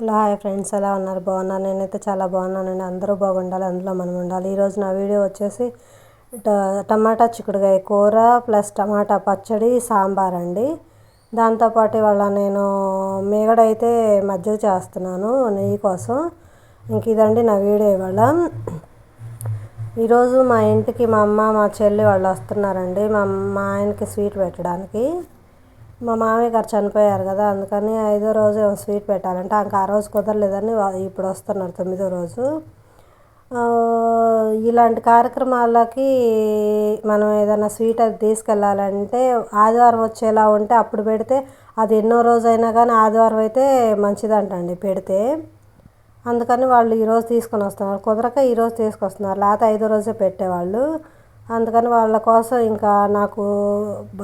Hello hi friends ఎలా ఉన్నారు? బాగున్నాను నేనైతే చాలా బాగున్నానండి అందరూ బాగుండాలి అందులో మనం ఉండాలి. ఈరోజు నా వీడియో వచ్చేసి ట- టమాటా చిక్కుడుకాయ కూర ప్లస్ టమాటా పచ్చడి సాంబార్ అండి. దాంతోపాటు ఇవాళ నేను మేగడైతే మజ్జిగ చేస్తున్నాను నెయ్యి కోసం. ఇంక ఇదండి నా వీడియో ఇవాళ. ఈరోజు మా ఇంటికి మా అమ్మ మా చెల్లి వాళ్ళు వస్తున్నారండి. మా మా ఆయనకి స్వీట్ పెట్టడానికి. మా మామయ్య గారు చనిపోయారు కదా అందుకని ఐదో రోజు ఏమో స్వీట్ పెట్టాలంటే. ఇంకా ఆ రోజు కుదరలేదని ఇప్పుడు వస్తున్నారు తొమ్మిదో రోజు. ఇలాంటి కార్యక్రమాలకి మనం ఏదైనా స్వీట్ అది తీసుకెళ్ళాలంటే ఆదివారం వచ్చేలా ఉంటే అప్పుడు పెడితే అది ఎన్నో రోజు అయినా కానీ ఆదివారం అయితే మంచిదంటండి పెడితే. అందుకని వాళ్ళు ఈరోజు తీసుకొని వస్తున్నారు. కుదరక ఈరోజు తీసుకొస్తున్నారు. లేకపోతే ఐదో రోజే పెట్టేవాళ్ళు. అందుకని వాళ్ళ కోసం ఇంకా నాకు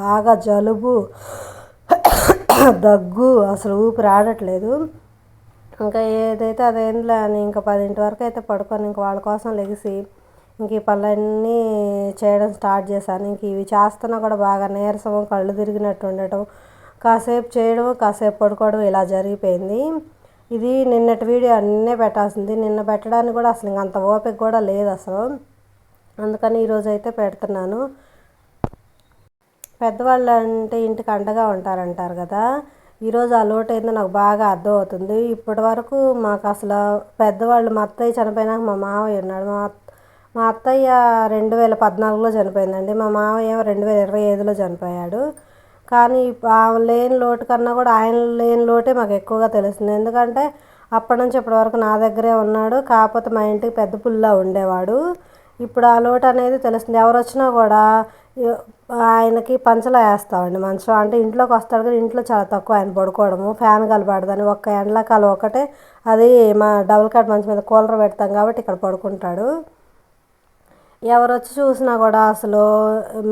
బాగా జలుబు దగ్గు అసలు ఊపిరి ఆడట్లేదు. ఇంకా ఏదైతే అదేంలే అని ఇంకా పదింటి వరకు అయితే పడుకొని ఇంక వాళ్ళ కోసం లెగిసి ఇంక ఈ పనులన్నీ చేయడం స్టార్ట్ చేశాను. ఇంక ఇవి చేస్తున్నా కూడా బాగా నీరసం కళ్ళు తిరిగినట్టు ఉండటం కాసేపు చేయడం కాసేపు పడుకోవడం ఇలా జరిగిపోయింది. ఇది నిన్నటి వీడియో అన్నీ పెట్టాల్సింది. నిన్న పెట్టడానికి కూడా అసలు ఇంక అంత ఓపిక కూడా లేదు అసలు. అందుకని ఈరోజు అయితే పెడుతున్నాను. పెద్దవాళ్ళు అంటే ఇంటికి అండగా ఉంటారంటారు కదా. ఈరోజు ఆ లోటు ఏందో నాకు బాగా అర్థమవుతుంది. ఇప్పటి వరకు మాకు అసలు పెద్దవాళ్ళు మా అత్తయ్య చనిపోయినాక మా మావయ్య ఉన్నాడు. మా అత్త- మా అత్తయ్య రెండు వేల పద్నాలుగులో చనిపోయిందండి. మా మావయ్య రెండు వేల ఇరవై ఐదులో చనిపోయాడు. కానీ ఆమె లేని లోటు కన్నా కూడా ఆయన లేని లోటే మాకు ఎక్కువగా తెలుస్తుంది. ఎందుకంటే అప్పటి నుంచి ఇప్పటి వరకు నా దగ్గరే ఉన్నాడు. కాకపోతే మా ఇంటికి పెద్ద పుల్లా ఉండేవాడు. ఇప్పుడు ఆ లోటు అనేది తెలుస్తుంది. ఎవరు వచ్చినా కూడా ఆయనకి పంచలో వేస్తామండి. మంచం అంటే ఇంట్లోకి వస్తాడు కానీ ఇంట్లో చాలా తక్కువ ఆయన పడుకోవడము ఫ్యాన్ కలపడదని ఒక్క ఎండాకాలం ఒకటే అది మా డబుల్ కట్ మంచం మీద కూలర్ పెడతాం కాబట్టి ఇక్కడ పడుకుంటాడు. ఎవరు వచ్చి చూసినా కూడా అసలు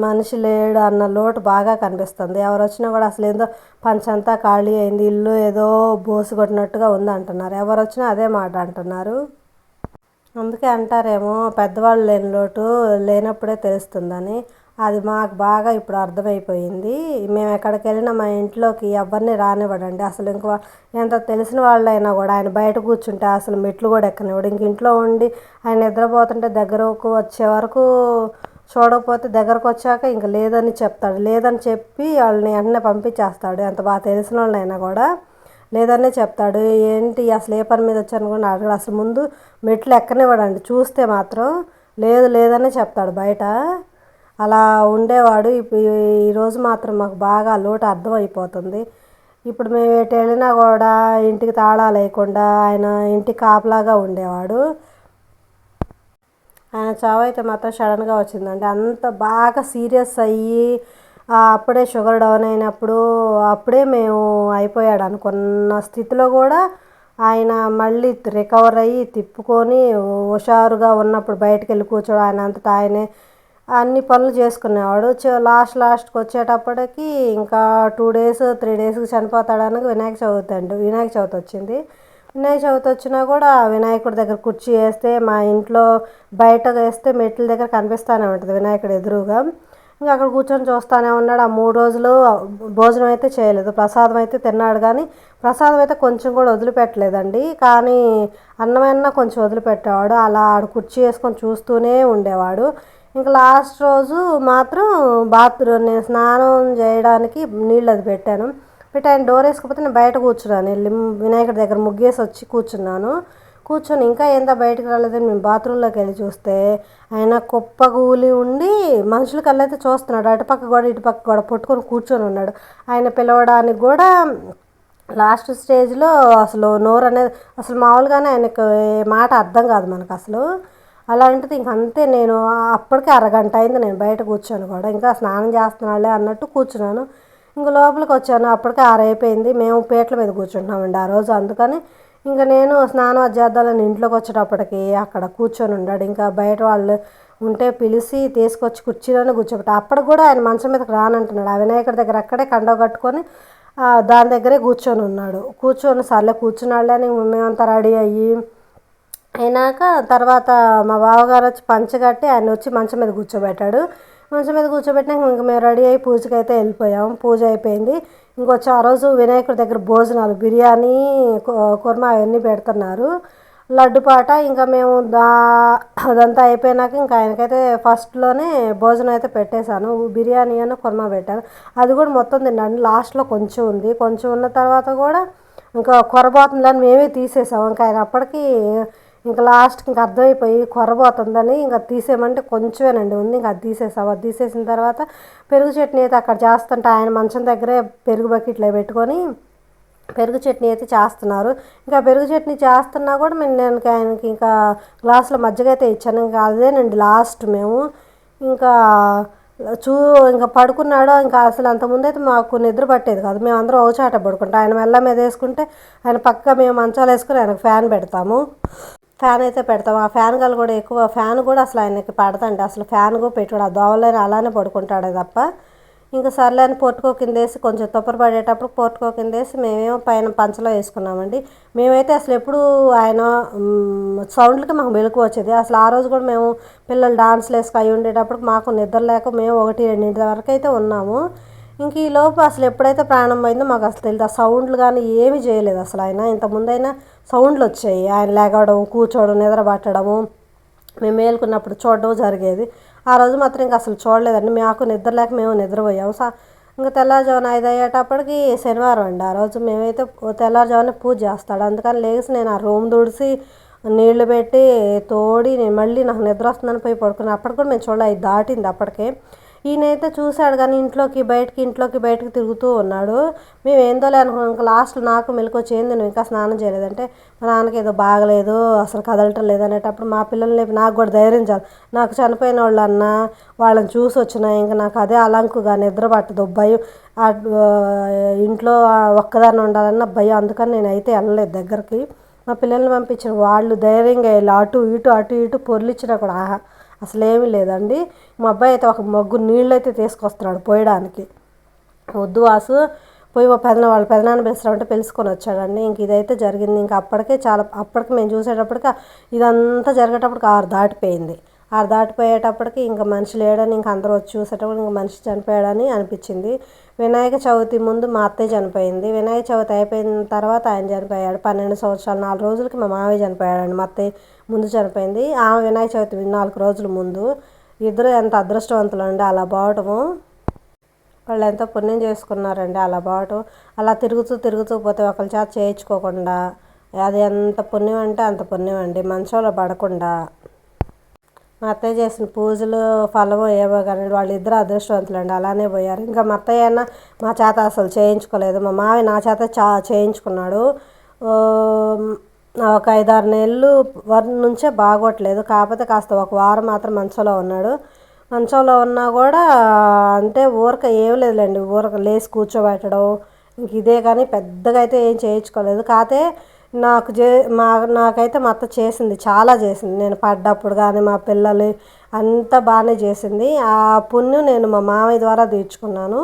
మనిషి లేడు అన్న లోటు బాగా కనిపిస్తుంది. ఎవరు వచ్చినా కూడా అసలు ఏందో పంచంతా ఖాళీ అయింది ఇల్లు ఏదో బోసు కొట్టినట్టుగా ఉంది అంటున్నారు. ఎవరు వచ్చినా అదే మాట అంటున్నారు. అందుకే అంటారేమో పెద్దవాళ్ళు లేని లోటు లేనప్పుడే తెలుస్తుందని. అది మాకు బాగా ఇప్పుడు అర్థమైపోయింది. మేము ఎక్కడికి వెళ్ళినా మా ఇంట్లోకి ఎవరిని రానివ్వడండి. అసలు ఇంకో ఎంత తెలిసిన వాళ్ళైనా కూడా ఆయన బయట కూర్చుంటే అసలు మెట్లు కూడా ఎక్కనివ్వడు. ఇంక ఇంట్లో ఉండి ఆయన నిద్రపోతుంటే దగ్గరకు వచ్చే వరకు చూడకపోతే దగ్గరకు వచ్చాక ఇంక లేదని చెప్తాడు. లేదని చెప్పి వాళ్ళని వెంటనే పంపించేస్తాడు. ఎంత బాగా తెలిసిన వాళ్ళైనా కూడా లేదనే చెప్తాడు. ఏంటి అసలు ఏ పని మీద వచ్చాను కూడా అడగడు అసలు ముందు మెట్లు ఎక్కనివ్వడండి. చూస్తే మాత్రం లేదు లేదనే చెప్తాడు బయట. అలా ఉండేవాడు. ఇప్పుడు ఈరోజు మాత్రం మాకు బాగా లోటు అర్థమైపోతుంది. ఇప్పుడు మేము ఎటు వెళ్ళినా కూడా ఇంటికి తాళాలు లేకుండా ఆయన ఇంటి కాపలాగా ఉండేవాడు. ఆయన చావు అయితే మాత్రం సడన్గా వచ్చిందండి. అంత బాగా సీరియస్ అయ్యి అప్పుడే షుగర్ డౌన్ అయినప్పుడు అప్పుడే మేము అయిపోయాడు అనుకున్న స్థితిలో కూడా ఆయన మళ్ళీ రికవర్ అయ్యి తిప్పుకొని హుషారుగా ఉన్నప్పుడు బయటకు వెళ్ళి కూర్చోడు. ఆయన అంతటా ఆయనే అన్ని పనులు చేసుకునేవాడు. లాస్ట్ లాస్ట్కి వచ్చేటప్పటికి ఇంకా టూ డేస్ త్రీ డేస్కి చనిపోతాడనగా వినాయక చవితి అండి. వినాయక చవితి వచ్చింది. వినాయక చవితి వచ్చినా కూడా వినాయకుడి దగ్గర కుర్చీ వేస్తే మా ఇంట్లో బయట వేస్తే మెట్ల దగ్గర కనిపిస్తూనే ఉంటుంది వినాయకుడు ఎదురుగా. ఇంకా అక్కడ కూర్చొని చూస్తూనే ఉన్నాడు. ఆ మూడు రోజులు భోజనం అయితే చేయలేదు. ప్రసాదం అయితే తిన్నాడు కానీ ప్రసాదం అయితే కొంచెం కూడా వదిలిపెట్టలేదండి. కానీ అన్నమైనా కొంచెం వదిలిపెట్టేవాడు. అలా ఆడ కుర్చీ వేసుకొని చూస్తూనే ఉండేవాడు. ఇంకా లాస్ట్ రోజు మాత్రం బాత్రూమ్ నేను స్నానం చేయడానికి నీళ్ళు అది పెట్టాను. పెట్టి ఆయన డోర్ వేసుకోకపోతే నేను బయట కూర్చున్నాను. వెళ్ళి వినాయకుడి దగ్గర ముగ్గేసి వచ్చి కూర్చున్నాను. కూర్చొని ఇంకా ఏందా బయటకు రాలేదని మేము బాత్రూంలోకి వెళ్ళి చూస్తే ఆయన కుప్ప కూలి ఉండి మనుషుల కళ్ళైతే చూస్తున్నాడు. అటుపక్క కూడా ఇటుపక్క కూడా పట్టుకొని కూర్చొని ఉన్నాడు. ఆయన పిలవడానికి కూడా లాస్ట్ స్టేజ్లో అసలు నోరు అనేది అసలు మామూలుగానే ఆయనకు మాట అర్థం కాదు మనకు అసలు. అలాంటిది ఇంక అంతే. నేను అప్పటికే అరగంట అయింది నేను బయట కూర్చొని కూడా. ఇంకా స్నానం చేస్తున్నాడులే అన్నట్టు కూర్చున్నాను. ఇంక లోపలికి వచ్చాను. అప్పటికే ఆరైపోయింది మేము పీటల మీద కూర్చుంటున్నామండి ఆ రోజు. అందుకని ఇంకా నేను స్నానం అది చేద్దామని ఇంట్లోకి వచ్చేటప్పటికి అక్కడ కూర్చొని ఉన్నాడు. ఇంకా బయట వాళ్ళు ఉంటే పిలిచి తీసుకొచ్చి కుర్చీలోనే కూర్చోబెట్టి అప్పటికి కూడా ఆయన మంచం మీదకి రానంటున్నాడు. ఆ వినాయకుడి దగ్గర అక్కడే కండవ కట్టుకొని దాని దగ్గరే కూర్చొని ఉన్నాడు. కూర్చొని సర్లే కూర్చున్నాడులే అని మేమంతా రెడీ అయ్యి అయినాక తర్వాత మా బావగారు వచ్చి పంచగట్టి ఆయన వచ్చి మంచం మీద కూర్చోబెట్టాడు. మంచం మీద కూర్చోబెట్టినాక ఇంక మేము రెడీ అయ్యి పూజకి అయితే వెళ్ళిపోయాం. పూజ అయిపోయింది. ఇంకొచ్చి ఆ రోజు వినాయకుడి దగ్గర భోజనాలు బిర్యానీ కుర్మా అవన్నీ పెడుతున్నారు. లడ్డు పాట ఇంకా మేము దా అదంతా అయిపోయినాక ఇంకా ఆయనకైతే ఫస్ట్లోనే భోజనం అయితే పెట్టేశాను. బిర్యానీ అని కుర్మా పెట్టాను. అది కూడా మొత్తం తిన్నాను. లాస్ట్లో కొంచెం ఉంది. కొంచెం ఉన్న తర్వాత కూడా ఇంకా కొరబోతుందని మేమే తీసేసాం. ఇంకా ఆయన అప్పటికి ఇంకా లాస్ట్కి ఇంకా అర్థమైపోయి కొరబోతుందని ఇంకా తీసేయమంటే కొంచెమేనండి ఉంది. ఇంకా అది తీసేసాం అది తీసేసిన తర్వాత పెరుగు చట్నీ అయితే అక్కడ చేస్తుంటే ఆయన మంచం దగ్గరే పెరుగు బకెట్లో పెట్టుకొని పెరుగు చట్నీ అయితే చేస్తున్నారు. ఇంకా పెరుగు చట్నీ చేస్తున్నా కూడా మేము నేను ఆయనకి ఇంకా గ్లాసులో మజ్జిగ అయితే ఇచ్చాను. ఇంకా అదేనండి లాస్ట్ మేము. ఇంకా చూ ఇంకా పడుకున్నాడో ఇంకా అసలు అంతకుముందు అయితే మాకు నిద్ర పట్టేది కాదు. మేము అందరం ఓచాట పడుకుంటాం. ఆయన మెల్ల మీద వేసుకుంటే ఆయన పక్క మేము మంచాలు వేసుకుని ఆయనకు ఫ్యాన్ పెడతాము. ఫ్యాన్ అయితే పెడతాం. ఆ ఫ్యాన్ గల కూడా ఎక్కువ. ఫ్యాన్ కూడా అసలు ఆయనకి పడతండి అసలు ఫ్యాన్ కూడా పెట్టుడు ఆ దోవలైన అలానే పడుకుంటాడే తప్ప ఇంకా సర్లే అని పోర్టుకో కింద వేసి కొంచెం తొప్పర పడేటప్పుడు పోర్టుకో కింద వేసి మేమేమో పైన పంచలో వేసుకున్నామండి. మేమైతే అసలు ఎప్పుడు ఆయన సౌండ్లకి మాకు మెలకు వచ్చేది. అసలు ఆ రోజు కూడా మేము పిల్లలు డాన్స్లు వేసుకు అయి ఉండేటప్పుడు మాకు నిద్ర లేక మేము ఒకటి రెండింటి వరకు అయితే ఉన్నాము. ఇంక ఈ లోపు అసలు ఎప్పుడైతే ప్రాణం మాకు అసలు తెలియదు ఆ సౌండ్లు కానీ ఏమీ చేయలేదు అసలు ఆయన. ఇంతకుముందైనా సౌండ్లు వచ్చాయి. ఆయన లేగడం కూర్చోవడం నిద్రపట్టడము మేము మేలుకున్నప్పుడు చూడడం జరిగేది. ఆ రోజు మాత్రం ఇంకా అసలు చూడలేదండి. మాకు నిద్ర లేక మేము నిద్రపోయాము సా ఇంకా తెల్లవారుజామున ఐదు అయ్యేటప్పటికి శనివారం అండి. ఆ రోజు మేమైతే తెల్లవారుజామున పూజ చేస్తాడు. అందుకని లేచి నేను ఆ రూమ్ తుడిసి నీళ్ళు పెట్టి తోడి నేను మళ్ళీ నాకు నిద్ర వస్తుందని పోయి పడుకున్నాను. అప్పటికి కూడా మేము చూడలే అది దాటింది అప్పటికే. ఈయనైతే చూశాడు కానీ ఇంట్లోకి బయటకి ఇంట్లోకి బయటకి తిరుగుతూ ఉన్నాడు. మేము ఏందోలే అనుకున్నాం. ఇంకా లాస్ట్ నాకు మెలకు వచ్చింది నువ్వు ఇంకా స్నానం చేయలేదంటే మా నాన్నకి ఏదో బాగలేదు అసలు కదలటం లేదు అనేటప్పుడు మా పిల్లల్ని లేపి నాకు కూడా ధైర్యం చాలు. నాకు చనిపోయిన వాళ్ళు అన్న వాళ్ళని చూసి వచ్చిన ఇంకా నాకు అదే అలంకుగా నిద్ర పట్టదు భయం. ఇంట్లో ఒక్కదాన్ని ఉండాలన్న భయం. అందుకని నేను అయితే వెళ్ళలేదు దగ్గరికి. మా పిల్లల్ని పంపించిన. వాళ్ళు ధైర్యంగా వెళ్ళి అటు ఇటు అటు ఇటు పొర్లిచ్చినా కూడా ఆహా అసలు ఏమీ లేదండి. మా అబ్బాయి అయితే ఒక మగ్గు నీళ్ళు అయితే తీసుకొస్తున్నాడు పోయడానికి. వద్దు వాసు పోయి మా పెదన వాళ్ళ పెదనాన్న పిలుస్తామంటే పిలుచుకొని వచ్చాడండి. ఇంక ఇదైతే జరిగింది. ఇంక అప్పటికే చాలా అప్పటికి మేము చూసేటప్పటికి ఇదంతా జరిగేటప్పటికి ఆరు దాటిపోయింది. ఆరు దాటిపోయేటప్పటికి ఇంకా మనిషి లేడని ఇంక అందరూ వచ్చి చూసేటప్పుడు ఇంకా మనిషి చనిపోయాడని అనిపించింది. వినాయక చవితి ముందు మా అత్తయ్య చనిపోయింది. వినాయక చవితి అయిపోయిన తర్వాత ఆయన చనిపోయాడు. పన్నెండు సంవత్సరాలు నాలుగు రోజులకి మా మామయ్య చనిపోయాడండి. మా అత్తయ్య ముందు చనిపోయింది. ఆమె వినాయక చవితి నాలుగు రోజుల ముందు. ఇద్దరు ఎంత అదృష్టవంతులు అండి. అలా బావటము. వాళ్ళు ఎంతో పుణ్యం చేసుకున్నారండి అలా బావటం. అలా తిరుగుతూ తిరుగుతూ పోతే ఒకరి చేత చేయించుకోకుండా అది ఎంత పుణ్యం అంటే అంత పుణ్యం అండి. మంచంలో పడకుండా. మా అత్తయ్య చేసిన పూజలు ఫలము ఏవో కానీ వాళ్ళిద్దరు అదృష్టవంతులు అండి అలానే పోయారు. ఇంకా మా అత్తయ్య అయినా మా చేత అసలు చేయించుకోలేదు. మా మావి నా చేత చా చేయించుకున్నాడు. ఒక ఐదారు నెలలు వరకు నుంచే బాగోట్లేదు. కాకపోతే కాస్త ఒక వారం మాత్రం మంచంలో ఉన్నాడు. మంచంలో ఉన్నా కూడా అంటే ఊరక ఏం లేదులేండి. ఊరక లేచి కూర్చోబెట్టడం ఇంక ఇదే కానీ పెద్దగా అయితే ఏం చేయించుకోలేదు. కాకపోతే నాకు చే మా నాకైతే మా అత్త చేసింది చాలా చేసింది. నేను పడ్డప్పుడు కానీ మా పిల్లలు అంతా బాగానే చేసింది. ఆ పుణ్యం నేను మా మామయ్య ద్వారా తీర్చుకున్నాను.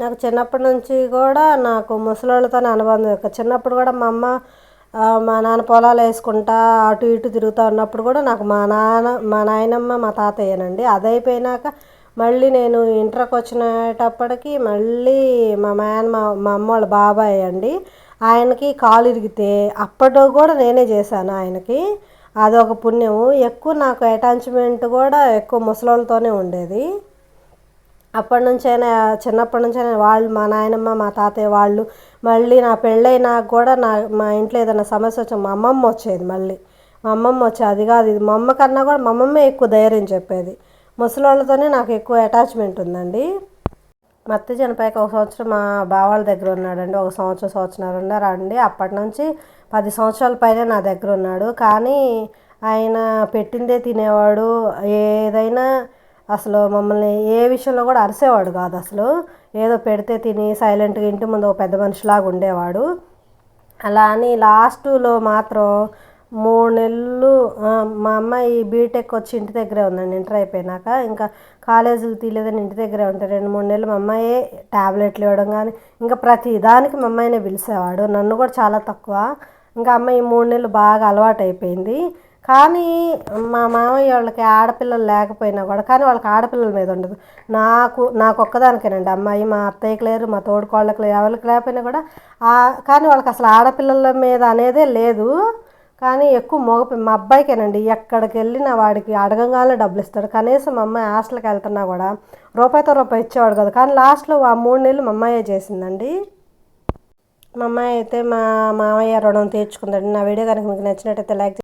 నాకు చిన్నప్పటి నుంచి కూడా నాకు ముసలోళ్ళతోనే అనుబంధం ఎక్కువ. చిన్నప్పుడు కూడా మా అమ్మ మా నాన్న పొలాలు వేసుకుంటా అటు ఇటు తిరుగుతూ ఉన్నప్పుడు కూడా నాకు మా నాన్న మా నాయనమ్మ మా తాతయ్యనండి. అది అయిపోయినాక మళ్ళీ నేను ఇంటర్కి వచ్చినప్పటికీ మళ్ళీ మా మేన మా మా అమ్మ వాళ్ళ బాబాయ్ అండి. ఆయనకి కాలు ఇరిగితే అప్పట్లో కూడా నేనే చేశాను ఆయనకి. అదొక పుణ్యము. ఎక్కువ నాకు అటాచ్మెంట్ కూడా ఎక్కువ ముసలోళ్ళతోనే ఉండేది. అప్పటి నుంచైనా చిన్నప్పటి నుంచైనా వాళ్ళు మా నాయనమ్మ మా తాతయ్య వాళ్ళు మళ్ళీ నా పెళ్ళైనాక కూడా నా మా ఇంట్లో ఏదైనా సమస్య వచ్చి మా అమ్మమ్మ వచ్చేది మళ్ళీ. మా అమ్మమ్మ వచ్చేది అది కాదు ఇది మా అమ్మ కన్నా కూడా మా అమ్మమ్మే ఎక్కువ ధైర్యం చెప్పేది. ముసలోళ్ళతోనే నాకు ఎక్కువ అటాచ్మెంట్ ఉందండి. మా అత్త చనిపోయాక ఒక సంవత్సరం మా బావాళ్ళ దగ్గర ఉన్నాడండి. ఒక సంవత్సరం సంవత్సరం ఉన్నారండి అప్పటి నుంచి పది సంవత్సరాల పైన నా దగ్గర ఉన్నాడు. కానీ ఆయన పెట్టిందే తినేవాడు. ఏదైనా అసలు మమ్మల్ని ఏ విషయంలో కూడా అరిసేవాడు కాదు అసలు. ఏదో పెడితే తిని సైలెంట్గా ఇంటి ముందు ఒక పెద్ద మనిషిలాగా ఉండేవాడు. అలా అని లాస్ట్లో మాత్రం మూడు నెలలు మా అమ్మాయి బీటెక్ వచ్చి ఇంటి దగ్గరే ఉందండి ఇంటర్ అయిపోయినాక. ఇంకా కాలేజీలు తీయలేదని ఇంటి దగ్గరే ఉంటాయి రెండు మూడు నెలలు మా అమ్మాయే ట్యాబ్లెట్లు ఇవ్వడం కానీ ఇంకా ప్రతి దానికి మా అమ్మాయినే పిలిచేవాడు. నన్ను కూడా చాలా తక్కువ. ఇంకా అమ్మాయి ఈ మూడు నెలలు బాగా అలవాటు అయిపోయింది. కానీ మా మామయ్య వాళ్ళకి ఆడపిల్లలు లేకపోయినా కూడా కానీ వాళ్ళకి ఆడపిల్లల మీద ఉండదు. నాకు నాకు ఒక్కదానికేనండి. అమ్మాయి మా అత్తయ్యకి లేరు మా తోడుకోళ్ళకి లేరు ఎవరికి లేకపోయినా కూడా కానీ వాళ్ళకి అసలు ఆడపిల్లల మీద అనేదే లేదు. కానీ ఎక్కువ మగ మా అబ్బాయికేనండి ఎక్కడికి వెళ్ళినా వాడికి అడగంగానే డబ్బులు ఇస్తాడు. కనీసం మా అమ్మాయి హాస్టల్కి వెళ్తున్నా కూడా రూపాయితో రూపాయి ఇచ్చేవాడు కదా. కానీ లాస్ట్లో ఆ మూడు నెలలు మా అమ్మాయే చేసిందండి. మా అమ్మాయి అయితే మా మామయ్య రుణం తీర్చుకుందండి. నా వీడియో కనుక మీకు నచ్చినట్టయితే లైక్